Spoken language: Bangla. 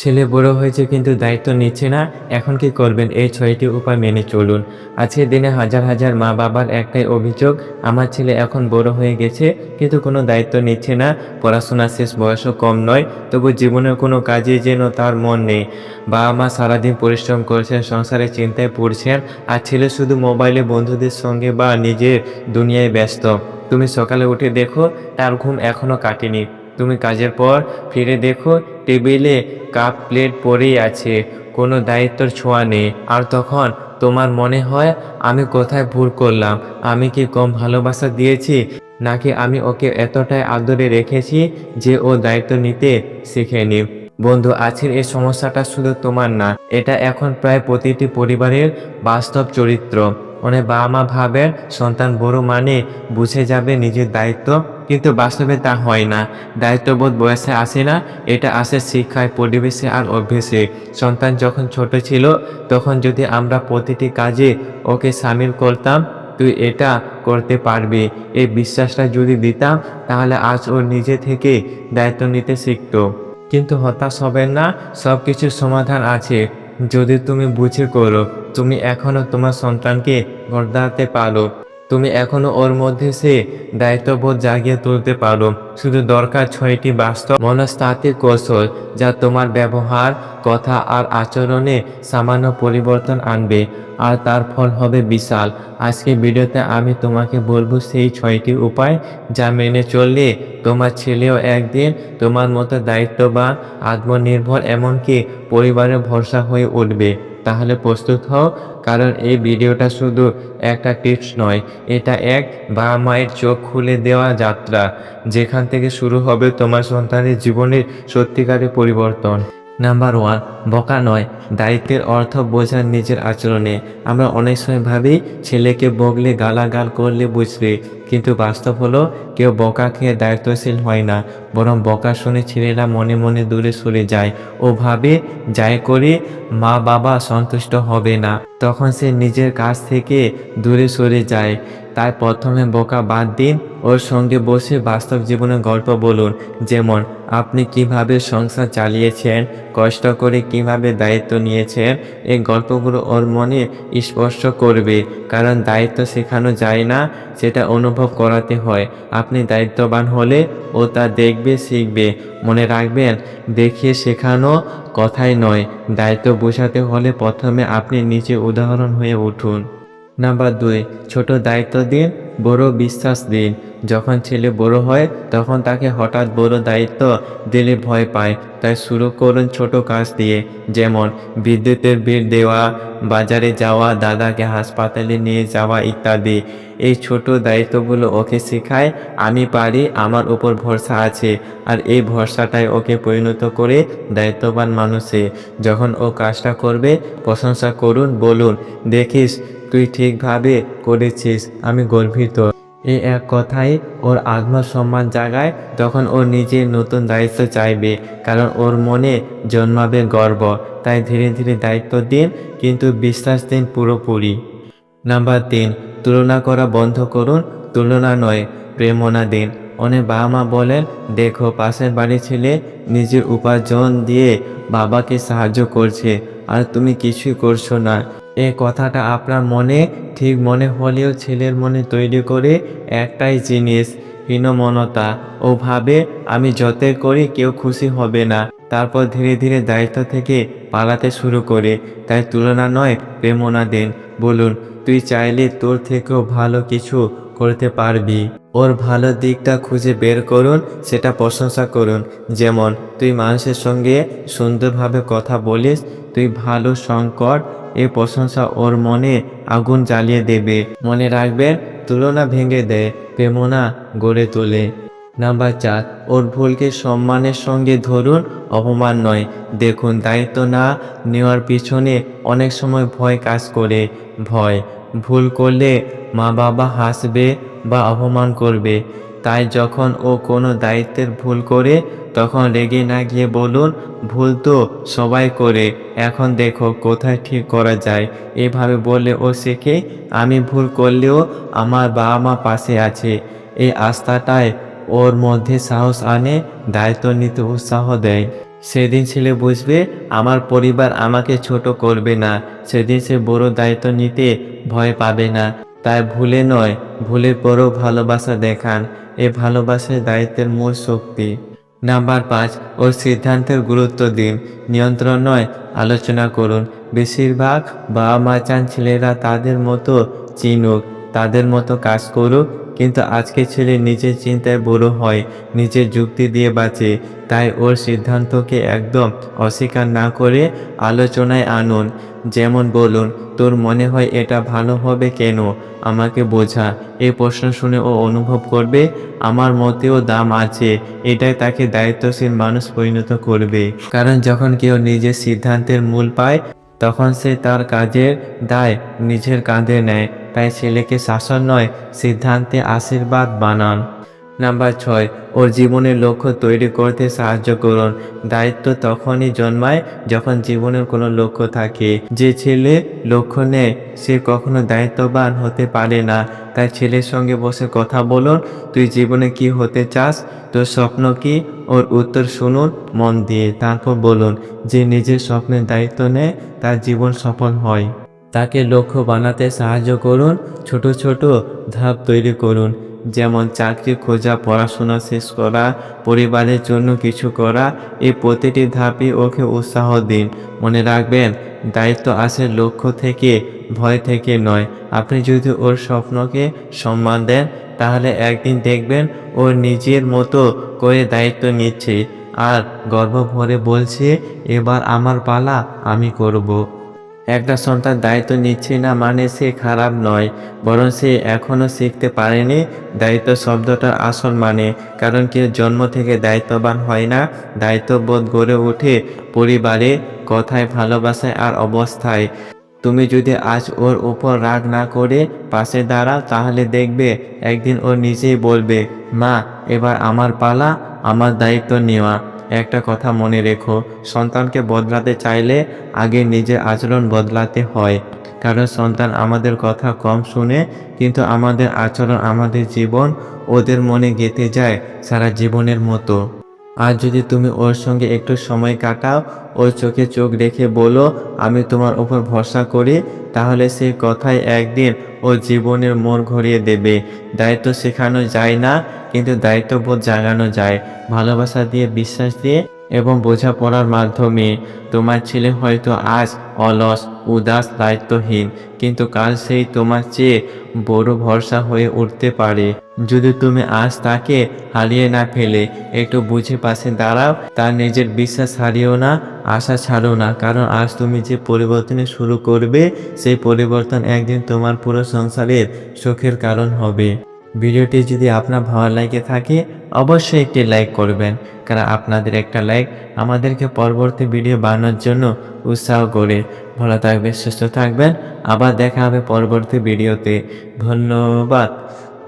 ছেলে বড় হয়েছে কিন্তু দায়িত্ব নিচ্ছে না, এখন কি করবেন? এই ছয়টি উপায় মেনে চলুন। আজকের দিনে হাজার হাজার মা বাবার একটাই অভিযোগ, আমার ছেলে এখন বড় হয়ে গেছে, কিন্তু কোনো দায়িত্ব নিচ্ছে না, পড়াশোনা শেষ বয়সও কম নয়, তবু জীবনের কোনো কাজে যেন তার মন নেই। বাবা মা সারাদিন পরিশ্রম করছেন, সংসারে চিন্তায় পড়ছেন, আর ছেলে শুধু মোবাইলে বন্ধুদের সঙ্গে বা নিজের দুনিয়ায় ব্যস্ত। তুমি সকালে উঠে দেখো, তার ঘুম এখনও কাটেনি। তুমি কাজের পর ফিরে দেখো টেবিলে কাপ প্লেট পরেই আছে, কোনো দায়িত্বর ছোঁয়া নেই। আর তখন তোমার মনে হয় আমি কোথায় ভুল করলাম? আমি কি কম ভালোবাসা দিয়েছি? নাকি আমি ওকে এতটাই আদরে রেখেছি যে ও দায়িত্ব নিতে শিখেনি? বন্ধু, আজকের এই সমস্যাটা শুধু তোমার না, এটা এখন প্রায় প্রতিটি পরিবারের বাস্তব চরিত্র। অনেক বাবা মা ভাবেন সন্তান বড় মানে বুঝে যাবে নিজের দায়িত্ব কিন্তু বাস্তবে তা হয় না। দায়িত্ববোধ বয়সে আসে না, এটা আসে শিক্ষায়, পরিবেশে আর অভ্যেসে। সন্তান যখন ছোট ছিল, তখন যদি আমরা প্রতিটি কাজে ওকে সামিল করতাম, তুই এটা করতে পারবি। এই বিশ্বাসটা যদি দিতাম, তাহলে আজ ও নিজে থেকে দায়িত্ব নিতে শিখতো। কিন্তু হতাশ হবেন না সব কিছুর সমাধান আছে। যদি তুমি বুঝে করো, তুমি এখনও তোমার সন্তানকে গড়াতে পারো। তুমি এখনও ওর মধ্যে সে দায়িত্ববোধ জাগিয়ে তুলতে পারো। শুধু দরকার ছয়টি বাস্তব মনস্তাত্ত্বিক কৌশল যা তোমার ব্যবহার, কথা আর আচরণে সামান্য পরিবর্তন আনবে, আর তার ফল হবে বিশাল। আজকে ভিডিওতে আমি তোমাকে বলব সেই ছয়টি উপায় যা মেনে চললে তোমার ছেলেও একদিন তোমার মতো দায়িত্ববান, আত্মনির্ভর, এমনকি পরিবারের ভরসা হয়ে উঠবে। তাহলে প্রস্তুত হও, কারণ এই ভিডিওটা শুধু একটা টিপস নয়, এটা এক বা মায়ের চোখ খুলে দেওয়া যাত্রা, যেখান থেকে শুরু হবে তোমার সন্তানের জীবনের সত্যিকারের পরিবর্তন। নাম্বার ওয়ান বকা নয়। দায়িত্বের অর্থ বোঝার নিজের আচরণে। আমরা অনেক সময় ভাবি, ছেলেকে বগলে গালাগাল করলে বুঝবে। কিন্তু বাস্তব হলো, কেউ বকা খেয়ে দায়িত্বশীল হয় না। বরং বকা শুনে ছেলেরা মনে মনে দূরে সরে যায় ও ভাবে, যাই করে মা বাবা সন্তুষ্ট হবে না। তখন সে নিজের কাছ থেকে দূরে সরে যায়। তাই প্রথমে বোকা বাদ দিন ওর সঙ্গে বসে বাস্তব জীবনের গল্প বলুন। যেমন, আপনি কীভাবে সংসার চালিয়েছেন, কষ্ট করে কীভাবে দায়িত্ব নিয়েছেন, এই গল্পগুলো ওর মনে স্পর্শ করবে। কারণ দায়িত্ব শেখানো যায় না, সেটা অনুভব করাতে হয়। আপনি দায়িত্ববান হলে ও তা দেখবে, শিখবে। মনে রাখবেন, দেখিয়ে শেখানো কথাই নয়। দায়িত্ব বোঝাতে হলে প্রথমে আপনি নিজে উদাহরণ হয়ে উঠুন। নাম্বার দুই, ছোট দায়িত্ব দিন, বড় বিশ্বাস দিন। যখন ছেলে বড় হয়, তখন তাকে হঠাৎ বড় দায়িত্ব দিলে ভয় পায়। তাই শুরু করুন ছোট কাজ দিয়ে। যেমন, বিদ্যুতের বিল দেওয়া, বাজারে যাওয়া, দাদাকে হাসপাতালে নিয়ে যাওয়া ইত্যাদি। এই ছোট দায়িত্বগুলো ওকে শেখায়, আমি পারি, আমার উপর ভরসা আছে। আর এই ভরসাটাই ওকে পরিণত করে দায়িত্ববান মানুষে। যখন ও কাজটা করবে, প্রশংসা করুন, বলুন, দেখিস তুই ঠিকভাবে করেছিস, আমি গর্বিত। এই এক কথাই ওর আত্মসম্মান জাগায় তখন ও নিজের নতুন দায়িত্ব চাইবে, কারণ ওর মনে জন্মাবে গর্ব। তাই ধীরে ধীরে দায়িত্ব দিন, কিন্তু বিশ্বাস দিন পুরোপুরি। নাম্বার তিন, তুলনা করা বন্ধ করুন, তুলনা নয়, প্রেমনা দিন। অনেক বাবা মা বলেন, দেখো, পাশের বাড়ির ছেলে নিজের উপার্জন দিয়ে বাবাকে সাহায্য করছে, আর তুমি কিছুই করছ না। এই কথাটা আপনার মনে, ঠিক মনে হলেও ছেলের মনে তৈরি করে একটাই জিনিস, হীনমনতা। ও ভাবে, আমি যতই করি কেউ খুশি হবে না। তারপর ধীরে ধীরে দায়িত্ব থেকে পালাতে শুরু করে। তাই তুলনা নয়, প্রেমনা দেন। বলুন, তুই চাইলে তোর থেকেও ভালো কিছু করতে পারবি। ওর ভালো দিকটা খুঁজে বের করুন, সেটা প্রশংসা করুন। যেমন, তুই মানুষের সঙ্গে সুন্দরভাবে কথা বলিস, তুই ভালো সংকট এই প্রশংসা ওর মনে আগুন জ্বালিয়ে দেবে। মনে রাখবেন তুলনা ভেঙে দেয়, প্রেমনা গড়ে তোলে। নাম্বার চার, ওর ভুলকে সম্মানের সঙ্গে ধরুন, অপমান নয়। দেখুন, দায়িত্ব না নেওয়ার পিছনে অনেক সময় ভয় কাজ করে। ভয়, ভুল করলে মা বাবা হাসবে বা অপমান করবে। তাই যখন ও কোনো দায়িত্বের ভুল করে, তখন রেগে না গিয়ে বলুন, ভুল তো সবাই করে, এখন দেখো কোথায় ঠিক করা যায়। এভাবে বললে ও শেখে, আমি ভুল করলেও আমার বাবা মা পাশে আছে। এই আস্থাটায় ওর মধ্যে সাহস আনে, দায়িত্ব নিতে উৎসাহ দেয়। সেদিন ছেলে বুঝবে, আমার পরিবার আমাকে ছোট করবে না। সেদিন সে বড় দায়িত্ব নিতে ভয় পাবে না। তাই ভুলে নয়, ভুলে পরও ভালোবাসা দেখান। এ ভালোবাসায় দায়িত্বের মূল শক্তি। নাম্বার পাঁচ, ওর সিদ্ধান্তের গুরুত্ব দিন। নিয়ন্ত্রণ নয়, আলোচনা করুন। বেশিরভাগ বাবা মা চান ছেলেরা তাদের মতো চিনুক, তাদের মতো কাজ করুক, কিন্তু আজকে ছেলে নিজের চিন্তায় বড় হয়, নিজের যুক্তি দিয়ে বাঁচে। তাই ওর সিদ্ধান্তকে একদম অস্বীকার না করে আলোচনায় আনুন। যেমন বলুন, তোর মনে হয় এটা ভালো হবে কেন? আমাকে বোঝা। এই প্রশ্ন শুনে ও অনুভব করবে, আমার মতেও দাম আছে। এটাই তাকে দায়িত্বশীল মানুষ পরিণত করবে। কারণ যখন কেউ নিজের সিদ্ধান্তের মূল পায়, তখন সে তার কাজের দায় নিজের কাঁধে নেয়। তাই ছেলেকে শাসন নয়, সিদ্ধান্তে আশীর্বাদ বানান। নাম্বার ছয়, ওর জীবনের লক্ষ্য তৈরি করতে সাহায্য করুন। দায়িত্ব তখনই জন্মায় যখন জীবনের কোনো লক্ষ্য থাকে। যে ছেলে লক্ষ্য নেয়, সে কখনো দায়িত্ববান হতে পারে না। তাই ছেলের সঙ্গে বসে কথা বলুন, তুই জীবনে কি হতে চাস? তোর স্বপ্ন কি? ওর উত্তর শুনুন, মন দিয়ে। তারপর বলুন, যে নিজের স্বপ্নের দায়িত্ব নেয়, তার জীবন সফল হয়। তাকে লক্ষ্য বানাতে সাহায্য করুন, ছোট ছোট ধাপ তৈরি করুন। যেমন চাকরি খোঁজা, পড়াশোনা শেষ করা, পরিবারের জন্য কিছু করা, এই প্রতিটি ধাপই ওকে উৎসাহ দিন। মনে রাখবেন, দায়িত্ব আসে লক্ষ্য থেকে, ভয় থেকে নয়। আপনি যদি ওর স্বপ্নকে সম্মান দেন, তাহলে একদিন দেখবেন ও নিজের মতো করে দায়িত্ব নিচ্ছে। আর গর্ব ভরে বলছে, এবার আমার পালা আমি করব। একটা সন্তান দায়িত্ব নিচ্ছে না মানে সে খারাপ নয়, বরং সে এখনও শিখতে পারেনি দায়িত্ব শব্দটার আসল মানে। কারণ কেউ জন্ম থেকে দায়িত্ববান হয় না, দায়িত্ববোধ গড়ে ওঠে পরিবারে, কথায়, ভালোবাসায় আর অবস্থায়। তুমি যদি আজ ওর উপর রাগ না করে পাশে দাঁড়াও, তাহলে দেখবে একদিন ও নিজেই বলবে, মা, এবার আমার পালা, আমার দায়িত্ব নেওয়া। একটা কথা মনে রেখো, সন্তানকে বদলাতে চাইলে আগে নিজের আচরণ বদলাতে হয়। কারণ সন্তান আমাদের কথা কম শুনে, কিন্তু আমাদের আচরণ, আমাদের জীবন ওদের মনে গেঁথে যায় সারা জীবনের মতো। আর যদি তুমি ওর সঙ্গে একটু সময় কাটাও, ওর চোখে চোখ রেখে বলো, আমি তোমার উপর ভরসা করি, তাহলে সে কথাই একদিন ও জীবনের মোড় ঘুরিয়ে দেবে। দায়িত্ব শেখানো যায় না, কিন্তু দায়িত্ববোধ জাগানো যায়। ভালোবাসা দিয়ে, বিশ্বাস দিয়ে এবং বোঝাপড়ার মাধ্যমে, তোমার ছেলে হয়তো আজ অলস, উদাস, দায়িত্বহীন, কিন্তু কাল সেই তোমার চেয়ে বড় ভরসা হয়ে উঠতে পারে। যদি তুমি আজ তাকে হারিয়ে না ফেলে, একটু বুঝে পাশে দাঁড়াও, তার নিজের বিশ্বাস হারিও না, আশা ছাড়ো না। কারণ আজ তুমি যে পরিবর্তনে শুরু করবে, সেই পরিবর্তন একদিন তোমার পুরো সংসারের সুখের কারণ হবে। ভিডিওটি যদি আপনার ভালো লাগে থাকে, অবশ্যই একটি লাইক করবেন। কারণ আপনাদের একটা লাইক আমাদেরকে পরবর্তী ভিডিও বানানোর জন্য উৎসাহ করে। ভালো থাকবেন, সুস্থ থাকবেন। আবার দেখা হবে পরবর্তী ভিডিওতে ধন্যবাদ।